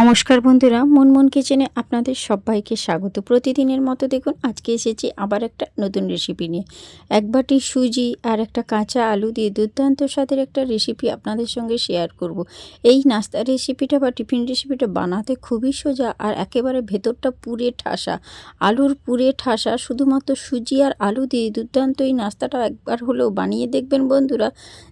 নমস্কার বন্ধুরা, মুনমুন কিচেনে আপনাদের সবাইকে স্বাগত। প্রতিদিনের মতো দেখুন, আজকে এসেছি আবার একটা নতুন রেসিপি নিয়ে। এক বাটি সুজি আর একটা কাঁচা আলু দিয়ে দুর্দান্ত স্বাদের একটা রেসিপি আপনাদের সঙ্গে শেয়ার করব। এই নাস্তার রেসিপিটা বা টিফিন রেসিপিটা বানাতে খুবই সোজা আর একেবারে ভেতরটা পুরে ঠাসা। আলুর পুরে ঠাসা শুধুমাত্র সুজি আর আলু দিয়ে দুর্দান্ত এই নাস্তাটা একবার হলেও বানিয়ে দেখবেন বন্ধুরা।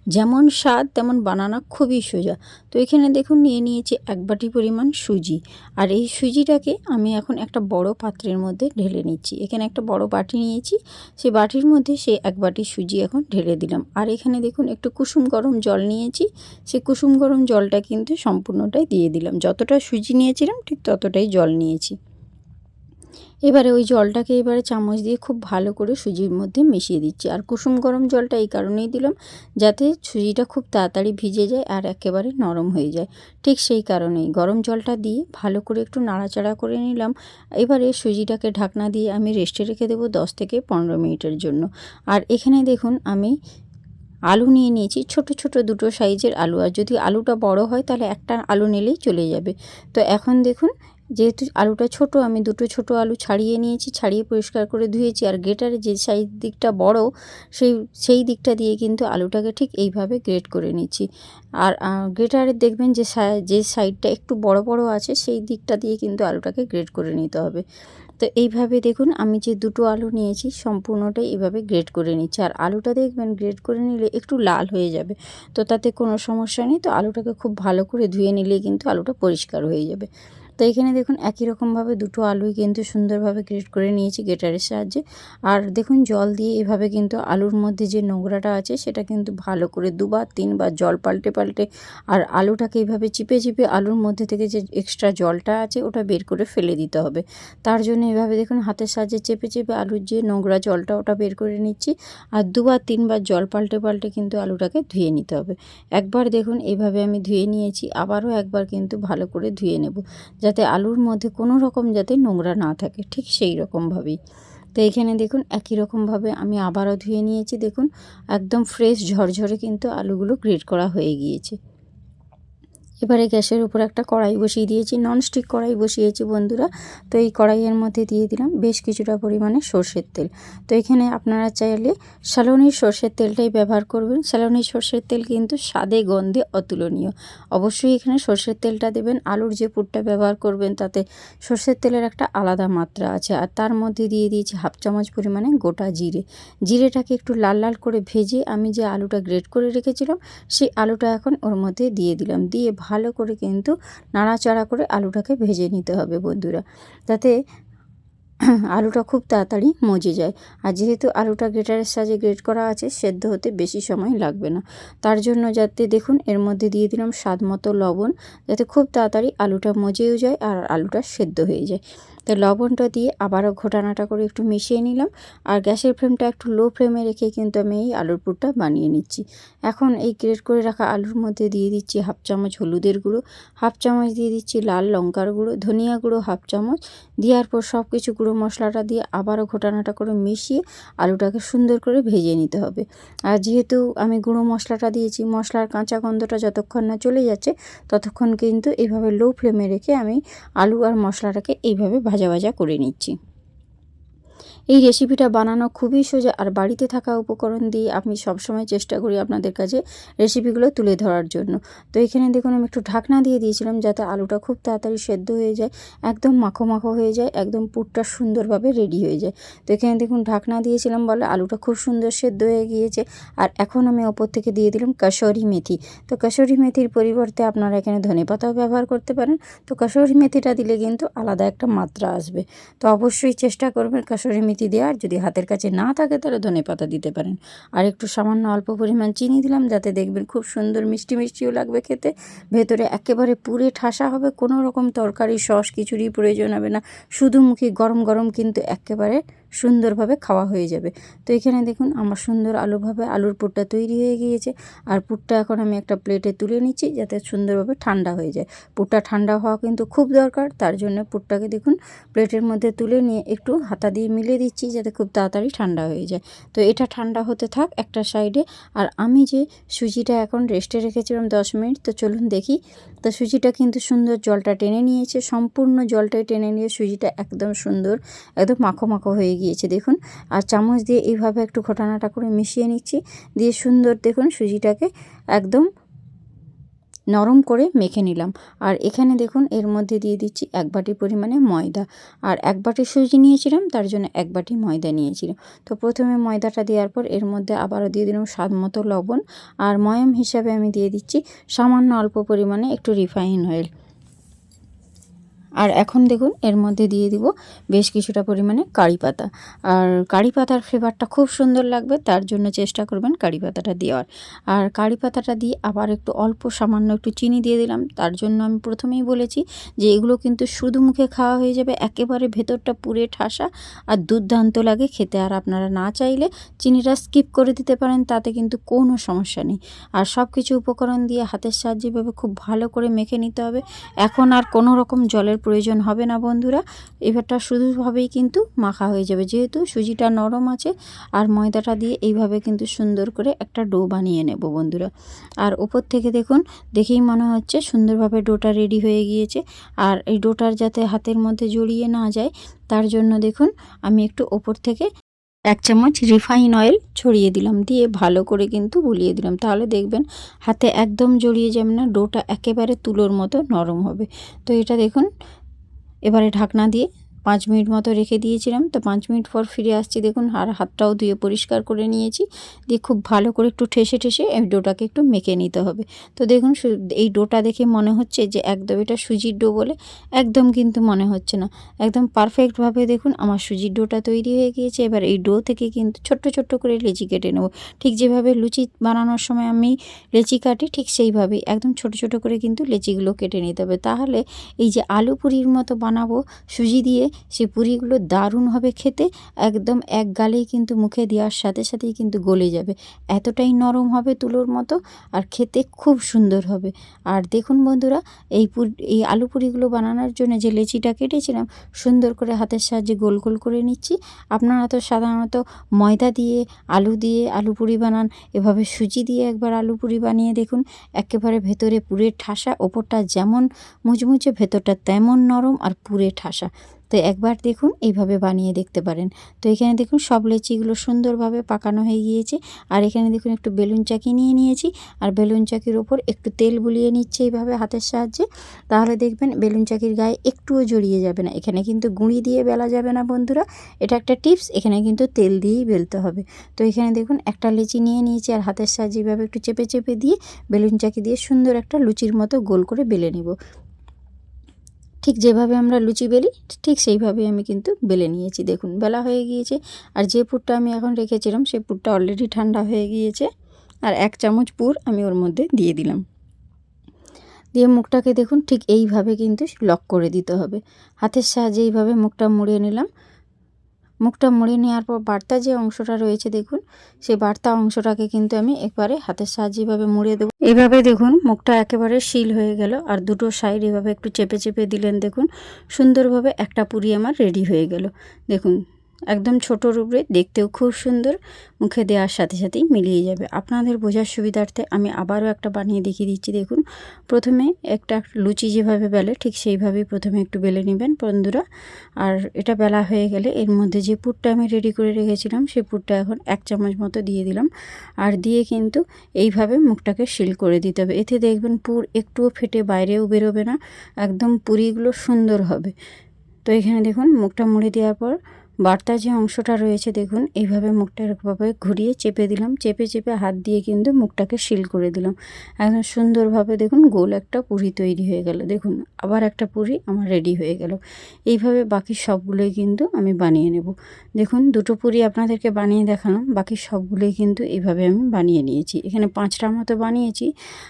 যেমন স্বাদ, তেমন বানানো খুবই সোজা। তো এখানে দেখুন, নিয়ে নিয়েছি এক বাটি পরিমাণ সুজি। আর এই সুজিটাকে আমি এখন একটা বড় পাত্রের মধ্যে ঢেলে নিচ্ছি। এখানে একটা বড় বাটি নিয়েছি। সেই বাটির মধ্যে সেই এক বাটি সুজি এখন ঢেলে দিলাম। আর এখানে দেখুন, একটু কুসুম গরম জল নিয়েছি। সেই কুসুম গরম জলটা কিন্তু সম্পূর্ণটাই দিয়ে দিলাম। যতটা সুজি নিয়েছিলাম, ঠিক ততটাই জল নিয়েছি। এবারে ওই জলটাকে এবারে চামচ দিয়ে খুব ভালো করে সুজির মধ্যে মিশিয়ে দিচ্ছি। আর কুসুম গরম জলটা এই কারণেই দিলাম যাতে সুজিটা খুব তাড়াতাড়ি ভিজে যায় আর একেবারে নরম হয়ে যায়। ঠিক সেই কারণেই গরম জলটা দিয়ে ভালো করে একটু নাড়াচাড়া করে নিলাম। এবারে সুজিটাকে ঢাকনা দিয়ে আমি রেস্টে রেখে দেবো দশ থেকে পনেরো মিনিটের জন্য। আর এখানে দেখুন আমি আলু নিয়ে নিয়েছি ছোট ছোট দুটো সাইজের আলু। আর যদি আলুটা বড় হয় তাহলে একটা আলু নিলেই চলে যাবে। তো এখন দেখুন যেহেতু আলুটা ছোট, আমি দুটো ছোট আলু ছাড়িয়ে নিয়েছি, ছাড়িয়ে পরিষ্কার করে ধুয়েছি। আর গ্রেটারে যে সাইজ দিকটা বড়, সেই সেই দিকটা দিয়ে কিন্তু আলুটাকে ঠিক এইভাবে গ্রেট করে নিচ্ছি। আর গ্রেটারে দেখবেন যে যে সাইডটা একটু বড় বড় আছে, সেই দিকটা দিয়ে কিন্তু আলুটাকে গ্রেট করে নিতে হবে। তো এইভাবে দেখুন, আমি যে দুটো আলু নিয়েছি, সম্পূর্ণটাই এভাবে গ্রেট করে নিচ্ছি। আর আলুটা দেখবেন, গ্রেট করে নিলে একটু লাল হয়ে যাবে। তো তাতে কোনো সমস্যা নেই। তো আলুটাকে খুব ভালো করে ধুয়ে নিলে কিন্তু আলুটা পরিষ্কার হয়ে যাবে। তো এখানে দেখুন একই রকমভাবে দুটো আলুই কিন্তু সুন্দরভাবে গ্রেট করে নিয়েছি গ্রেটারের সাহায্যে। আর দেখুন জল দিয়ে এভাবে কিন্তু আলুর মধ্যে যে নোংরাটা আছে সেটা কিন্তু ভালো করে দুবার তিনবার জল পাল্টে পাল্টে আর আলুটাকে এইভাবে চিপে চিপে আলুর মধ্যে থেকে যে এক্সট্রা জলটা আছে ওটা বের করে ফেলে দিতে হবে। তার জন্য এভাবে দেখুন হাতের সাহায্যে চেপে চেপে আলুর যে নোংরা জলটা ওটা বের করে নিচ্ছি আর দুবার তিনবার জল পাল্টে পাল্টে কিন্তু আলুটাকে ধুয়ে নিতে হবে। একবার দেখুন এইভাবে আমি ধুয়ে নিয়েছি, আবারও একবার কিন্তু ভালো করে ধুয়ে নেব। যাতে আলুর মধ্যে কোনো রকম যাতে নোংরা না থাকে, ঠিক সেই রকমভাবেই তো এখানে দেখুন, একই রকমভাবে আমি আবারও ধুয়ে নিয়েছি। দেখুন, একদম ফ্রেশ ঝরঝরে কিন্তু আলুগুলো গ্রেড করা হয়ে গিয়েছে। এবারে গ্যাসের উপর একটা কড়াই বসিয়ে দিয়েছি ননস্টিক কড়াই বসিয়েছি বন্ধুরা। তো এই কড়াইয়ের মধ্যে দিয়ে দিলাম বেশ কিছুটা পরিমাণে সর্ষের তেল। তো এখানে আপনারা চাইলে স্যালোনির সর্ষের তেলটাই ব্যবহার করবেন। স্যালোনির সর্ষের তেল কিন্তু স্বাদে গন্ধে অতুলনীয়। অবশ্যই এখানে সর্ষের তেলটা দেবেন, আলুর যে পুরটা ব্যবহার করবেন তাতে সর্ষের তেলের একটা আলাদা মাত্রা আছে। আর তার মধ্যে দিয়ে দিয়েছি হাফ চামচ পরিমাণে গোটা জিরে। জিরেটাকে একটু লাল লাল করে ভেজে আমি যে আলুটা গ্রেট করে রেখেছিলাম, সেই আলুটা এখন ওর মধ্যে দিয়ে দিলাম। দিয়ে ভালো করে কিন্তু নাড়াচাড়া করে আলুটাকে ভেজে নিতে হবে বন্ধুরা। তাতে আলুটা খুব তাড়াতাড়ি মজে যায়। আর যেহেতু আলুটা গ্রেটারের সাজে গ্রেট করা আছে, সেদ্ধ হতে বেশি সময় লাগবে না। তার জন্য যাতে দেখুন, এর মধ্যে দিয়ে দিলাম স্বাদ মতো লবণ, যাতে খুব তাড়াতাড়ি আলুটা মজেও যায় আর আলুটা সেদ্ধ হয়ে যায়। তো লবণটা দিয়ে আবারও ঘোটানাটা করে একটু মিশিয়ে নিলাম। আর গ্যাসের ফ্লেমটা একটু লো ফ্লেমে রেখে কিন্তু আমি এই আলুর পুরটা বানিয়ে নিচ্ছি। এখন এই গ্রেট করে রাখা আলুর মধ্যে দিয়ে দিচ্ছি হাফ চামচ হলুদের গুঁড়ো, হাফ চামচ দিয়ে দিচ্ছি লাল লঙ্কার গুঁড়ো, ধনিয়া গুঁড়ো হাফ চামচ। দেওয়ার পর সব কিছু গুঁড়ো মশলাটা দিয়ে আবারও ঘোটানাটা করে মিশিয়ে আলুটাকে সুন্দর করে ভেজে নিতে হবে। আর যেহেতু আমি গুঁড়ো মশলাটা দিয়েছি, মশলার কাঁচা গন্ধটা যতক্ষণ না চলে যাচ্ছে, ততক্ষণ কিন্তু এইভাবে লো ফ্লেমে রেখে আমি আলু আর মশলাটাকে এইভাবে ভাজা ভাজা করে নিচ্ছি। এই রেসিপিটা বানানো খুবই সোজা আর বাড়িতে থাকা উপকরণ দিয়ে আমি সবসময় চেষ্টা করি আপনাদের কাছে রেসিপিগুলো তুলে ধরার জন্য। তো এখানে দেখুন আমি একটু ঢাকনা দিয়ে দিয়েছিলাম যাতে আলুটা খুব তাড়াতাড়ি সেদ্ধ হয়ে যায়, একদম মাখো মাখো হয়ে যায়, একদম পুরটা সুন্দরভাবে রেডি হয়ে যায়। তো এখানে দেখুন ঢাকনা দিয়েছিলাম বলে আলুটা খুব সুন্দর সেদ্ধ হয়ে গিয়েছে আর এখন আমি ওপর থেকে দিয়ে দিলাম কাসরি মেথি। তো কাসরি মেথির পরিবর্তে আপনারা এখানে ধনে পাতাও ব্যবহার করতে পারেন। তো কাসরি মেথিটা দিলে কিন্তু আলাদা একটা মাত্রা আসবে। তো অবশ্যই চেষ্টা করবেন কাসরি মেথি দেওয়ার যদি হাতের কাছে না থাকে, তাহলে ধনে পাতা দিতে পারেন। আর একটু সামান্য অল্প পরিমাণ চিনি দিলাম, যাতে দেখবেন খুব সুন্দর মিষ্টি মিষ্টিও লাগবে খেতে। ভেতরে একেবারে পুরে ঠাসা হবে, কোনো রকম তরকারি, সস কিছুরই প্রয়োজন হবে না। শুধুমুখী গরম গরম কিন্তু একেবারে সুন্দরভাবে খাওয়া হয়ে যাবে। তো এখানে দেখুন আমার সুন্দর আলুভাবে আলুর পুরটা তৈরি হয়ে গিয়েছে। আর পুরটা এখন আমি একটা প্লেটে তুলে নিচ্ছি যাতে সুন্দরভাবে ঠান্ডা হয়ে যায়। পুরটা ঠান্ডা হওয়া কিন্তু খুব দরকার, তার জন্য পুরটাকে দেখুন প্লেটের মধ্যে তুলে নিয়ে একটু হাতা দিয়ে মিলে দিচ্ছি যাতে খুব তাড়াতাড়ি ঠান্ডা হয়ে যায়। তো এটা ঠান্ডা হতে থাক একটা সাইডে। আর আমি যে সুজিটা এখন রেস্টে রেখেছিলাম দশ মিনিট, তো চলুন দেখি তো সুজিটা কিন্তু সুন্দর জলটা টেনে নিয়েছে। সম্পূর্ণ জলটাই টেনে নিয়ে সুজিটা একদম সুন্দর, একদম মাখো মাখো হয়ে গিয়েছে। দেখুন, আর চামচ দিয়ে এইভাবে একটু ঘটনাটা করে মিশিয়ে নিচ্ছি। দিয়ে সুন্দর দেখুন সুজিটাকে একদম নরম করে মেখে নিলাম। আর এখানে দেখুন, এর মধ্যে দিয়ে দিচ্ছি এক বাটি পরিমাণে ময়দা। আর এক বাটি সুজি নিয়েছিলাম, তার জন্য এক বাটি ময়দা নিয়েছিলাম। তো প্রথমে ময়দাটা দেওয়ার পর এর মধ্যে আবারও দিয়ে দিলাম স্বাদ মতো লবণ। আর ময়ম হিসাবে আমি দিয়ে দিচ্ছি সামান্য অল্প পরিমাণে একটু রিফাইন অয়েল। আর এখন দেখুন, এর মধ্যে দিয়ে দিব বেশ কিছুটা পরিমাণে কারি পাতা। আর কারি পাতার ফ্লেভারটা খুব সুন্দর লাগবে, তার জন্য চেষ্টা করবেন কারি পাতাটা দেওয়ার। আর কারি পাতাটা দিয়ে আবার একটু অল্প সামান্য একটু চিনি দিয়ে দিলাম, তার জন্য আমি প্রথমেই বলেছি যে এগুলো কিন্তু শুধু মুখে খাওয়া হয়ে যাবে, একেবারে ভেতরটা পুরে ঠাসা আর দুর্দান্ত লাগে খেতে। আর আপনারা না চাইলে চিনিটা স্কিপ করে দিতে পারেন, তাতে কিন্তু কোনো সমস্যা নেই। আর সব কিছু উপকরণ দিয়ে হাতের সাহায্যে এভাবে খুব ভালো করে মেখে নিতে হবে। এখন আর কোনো রকম জলের প্রয়োজন হবে না বন্ধুরা। এবারটা শুধুভাবেই কিন্তু মাখা হয়ে যাবে। যেহেতু সুজিটা নরম আছে, আর ময়দাটা দিয়ে এইভাবে কিন্তু সুন্দর করে একটা ডো বানিয়ে নেব বন্ধুরা। আর ওপর থেকে দেখুন, দেখেই মনে হচ্ছে সুন্দরভাবে ডোটা রেডি হয়ে গিয়েছে। আর এই ডোটার যাতে হাতের মধ্যে জড়িয়ে না যায়, তার জন্য দেখুন, আমি একটু ওপর থেকে এক চামচ রিফাইন অয়েল ছড়িয়ে দিলাম, দিয়ে ভালো করে কিন্তু গুলিয়ে দিলাম। তাহলে দেখবেন হাতে একদম জড়িয়ে যাবে না, ডোটা একেবারে তুলোর মতো নরম হবে। তো এটা দেখুন, এবারে ঢাকনা দিয়ে পাঁচ মিনিট মতো রেখে দিয়েছিলাম। তো পাঁচ মিনিট পর ফিরে আসছি, দেখুন, আর হাতটাও ধুয়ে পরিষ্কার করে নিয়েছি। দিয়ে খুব ভালো করে একটু ঠেসে ঠেসে এই ডোটাকে একটু মেখে নিতে হবে। তো দেখুন এই ডোটা দেখে মনে হচ্ছে যে একদম এটা সুজির ডো বলে একদম কিন্তু মনে হচ্ছে না। একদম পারফেক্টভাবে দেখুন আমার সুজির ডোটা তৈরি হয়ে গিয়েছে। এবার এই ডো থেকে কিন্তু ছোট্ট ছোট্ট করে লেচি কেটে নেব। ঠিক যেভাবে লুচি বানানোর সময় আমি লেচি কাটি, ঠিক সেইভাবেই একদম ছোট ছোট করে কিন্তু লেচিগুলো কেটে নিতে হবে। তাহলে এই যে আলু পুরির মতো বানাবো সুজি দিয়ে সেই পুরিগুলো দারুণ হবে খেতে। একদম এক গালেই কিন্তু মুখে দেওয়ার সাথে সাথেই কিন্তু গলে যাবে। এতটাই নরম হবে তুলোর মতো আর খেতে খুব সুন্দর হবে। আর দেখুন বন্ধুরা, এই পুরি, এই আলু পুরিগুলো বানানোর জন্য যে লেচিটা কেটেছিলাম, সুন্দর করে হাতের সাহায্যে গোল গোল করে নিচ্ছি। আপনারা তো সাধারণত ময়দা দিয়ে আলু দিয়ে আলু পুরি বানান, এভাবে সুজি দিয়ে একবার আলু পুরি বানিয়ে দেখুন, একেবারে ভেতরে পুরে ঠাসা, ওপরটা যেমন মুচমুচে, ভেতরটা তেমন নরম আর পুরে ঠাসা। তো একবার দেখুন, এইভাবে বানিয়ে দেখতে পারেন। তো এখানে দেখুন, সব লেচিগুলো সুন্দরভাবে পাকানো হয়ে গিয়েছে। আর এখানে দেখুন, একটু বেলুন চাকি নিয়ে নিয়েছি। আর বেলুন চাকির ওপর একটু তেল বুলিয়ে নিচ্ছে এইভাবে হাতের সাহায্যে। তাহলে দেখবেন, বেলুন চাকির গায়ে একটুও জড়িয়ে যাবে না। এখানে কিন্তু গুঁড়ি দিয়ে বেলা যাবে না, বন্ধুরা। এটা একটা টিপস, এখানে কিন্তু তেল দিয়েই বেলতে হবে। তো এখানে দেখুন, একটা লেচি নিয়ে নিয়েছি। আর হাতের সাহায্যে এইভাবে একটু চেপে চেপে দিয়ে বেলুন চাকি দিয়ে সুন্দর একটা লুচির মতো গোল করে বেলে নেব। ঠিক যেভাবে আমরা লুচি বেলি, ঠিক সেইভাবে আমি কিন্তু বেলে নিয়েছি। দেখুন, বেলা হয়ে গিয়েছে আর যে পুরটা আমি এখন রেখেছিলাম সেই পুরটা অলরেডি ঠান্ডা হয়ে গিয়েছে আর এক চামচ পুর আমি ওর মধ্যে দিয়ে দিলাম। দিয়ে মুখটাকে দেখুন, ঠিক এইভাবে কিন্তু লক করে দিতে হবে। হাতের সাহায্যে এইভাবে মুখটা মুড়িয়ে নিলাম। মুখটা মুড়ে নেওয়ার পর বার্তা যে অংশটা রয়েছে দেখুন, সেই বার্তা অংশটাকে কিন্তু আমি একবারে হাতের সাহায্যে এভাবে মুড়ে দেবো। এভাবে দেখুন, মুখটা একেবারে শিল হয়ে গেল আর দুটো সাইড এভাবে একটু চেপে চেপে দিলেন দেখুন, সুন্দরভাবে একটা পুরি আমার রেডি হয়ে গেল। দেখুন একদম ছোট রূপে দেখতেও খুব সুন্দর। মুখে দেওয়ার সাথে সাথেই মিলিয়ে যাবে। আপনাদের বোঝার সুবিধার্থে আমি আবারও একটা বানিয়ে দেখিয়ে দিচ্ছি, দেখুন। প্রথমে একটা লুচি যেভাবে বেলে, ঠিক সেইভাবেই প্রথমে একটু বেলে নেবেন বন্ধুরা। আর এটা বেলা হয়ে গেলে এর মধ্যে যে পুরটা আমি রেডি করে রেখেছিলাম, সেই পুরটা এখন এক চামচ মতো দিয়ে দিলাম। আর দিয়ে কিন্তু এইভাবে মুখটাকে শিল করে দিতে হবে। এতে দেখবেন পুর একটুও ফেটে বাইরেও বেরোবে না, একদম পুরিগুলো সুন্দর হবে। তো এখানে দেখুন, মুখটা মুড়ে দেওয়ার পর বার্তা যে অংশটা রয়েছে, দেখুন এইভাবে মুখটা এরকমভাবে ঘুরিয়ে চেপে দিলাম। চেপে চেপে হাত দিয়ে কিন্তু মুখটাকে শিল করে দিলাম। একদম সুন্দরভাবে দেখুন, গোল একটা পুরি তৈরি হয়ে গেল। দেখুন, আবার একটা পুরি আমার রেডি হয়ে গেল। এইভাবে বাকি সবগুলোই কিন্তু আমি বানিয়ে নেব। দেখুন, দুটো পুরি আপনাদেরকে বানিয়ে দেখালাম। বাকি সবগুলোই কিন্তু এইভাবে আমি বানিয়ে নিয়েছি। এখানে পাঁচটা মতো বানিয়েছি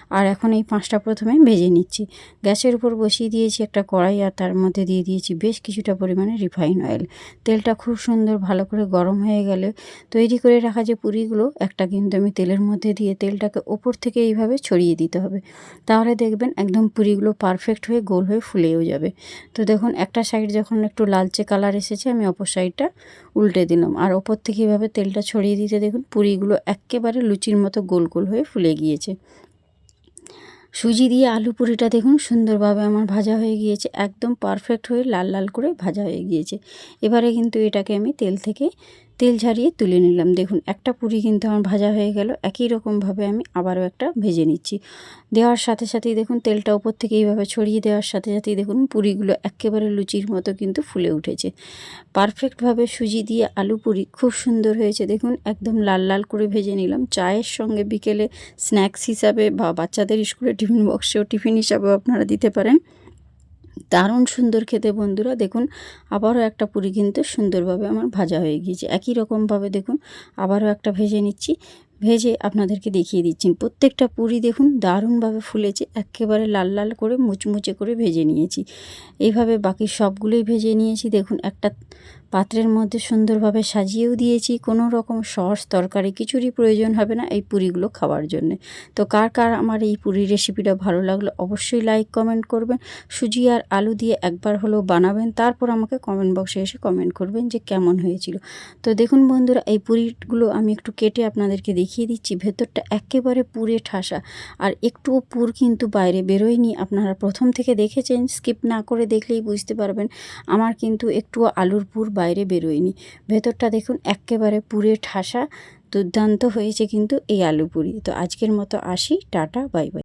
আর এখন এই পাঁচটা প্রথমে ভেজে নিচ্ছি। গ্যাসের উপর বসিয়ে দিয়েছি একটা কড়াই আর তার মধ্যে দিয়ে দিয়েছি বেশ কিছুটা পরিমাণে রিফাইন অয়েল। তেলটা খুব সুন্দর ভালো করে গরম হয়ে গেলে তৈরি করে রাখা যে পুরিগুলো, একটা কিন্তু আমি তেলের মধ্যে দিয়ে তেলটাকে ওপর থেকে এইভাবে ছড়িয়ে দিতে হবে। তাহলে দেখবেন একদম পুরিগুলো পারফেক্ট হয়ে গোল হয়ে ফুলেও যাবে। তো দেখুন, একটা সাইড যখন একটু লালচে কালার এসেছে, আমি অপর সাইডটা উল্টে দিলাম। আর ওপর থেকে এইভাবে তেলটা ছড়িয়ে দিতে দেখুন, পুরিগুলো একেবারে লুচির মতো গোল গোল হয়ে ফুলে গিয়েছে। সুজি দিয়ে আলু পুরিটা দেখুন সুন্দরভাবে আমার ভাজা হয়ে গিয়েছে, একদম পারফেক্ট হয়ে লাল লাল করে ভাজা হয়ে গিয়েছে। এবারে কিন্তু এটাকে আমি তেল থেকে তেল ঝারিয়ে তুলে নিলাম। দেখুন, একটা পুরি কিন্তু আমার ভাজা হয়ে গেল। একই রকমভাবে আমি আবারও একটা ভেজে নিচ্ছি। দেওয়ার সাথে সাথেই দেখুন, তেলটা ওপর থেকে এইভাবে ছড়িয়ে দেওয়ার সাথে সাথেই দেখুন, পুরিগুলো একেবারে লুচির মতো কিন্তু ফুলে উঠেছে। পারফেক্টভাবে সুজি দিয়ে আলু পুরি খুব সুন্দর হয়েছে। দেখুন, একদম লাল লাল করে ভেজে নিলাম। চায়ের সঙ্গে বিকেলে স্ন্যাক্স হিসাবে বা বাচ্চাদের স্কুলে টিফিন বক্সেও টিফিন হিসাবেও আপনারা দিতে পারেন। দারুণ সুন্দর খেতে বন্ধুরা। দেখুন, আবারও একটা পুরি কিন্তু সুন্দরভাবে আমার ভাজা হয়ে গিয়েছে। একই রকমভাবে দেখুন, আবারও একটা ভেজে নিচ্ছি। ভেজে আপনাদেরকে দেখিয়ে দিচ্ছি। প্রত্যেকটা পুরি দেখুন, দারুণভাবে ফুলেছে। একেবারে লাল লাল করে মুচমুচে করে ভেজে নিয়েছি। এইভাবে বাকি সবগুলোই ভেজে নিয়েছি। দেখুন, একটা পাত্রের মধ্যে সুন্দরভাবে সাজিয়েও দিয়েছি। কোনো রকম সস, তরকারি কিছুরই প্রয়োজন হবে না এই পুরিগুলো খাওয়ার জন্য। তো কার কার আমার এই পুরি রেসিপিটা ভালো লাগল অবশ্যই লাইক কমেন্ট করবেন। সুজি আর আলু দিয়ে একবার হলেও বানাবেন, তারপর আমাকে কমেন্ট বক্সে এসে কমেন্ট করবেন যে কেমন হয়েছিল। তো দেখুন বন্ধুরা, এই পুরিগুলো আমি একটু কেটে আপনাদেরকে দেখিয়ে দিচ্ছি। ভেতরটা একেবারে পুরে ঠাসা। আর একটুও পুর কিন্তু বাইরে বেরোয়নি। আপনারা প্রথম থেকে দেখেছেন স্কিপ না করে দেখলেই বুঝতে পারবেন। আমার কিন্তু একটুও আলুর পুর বাইরে বেরোয়নি। ভেতরটা দেখুন একেবারে পুরে ঠাসা, দুর্দান্ত হয়েছে কিন্তু এই আলু পুরি তো আজকের মতো আসি, টাটা, বাই বাই।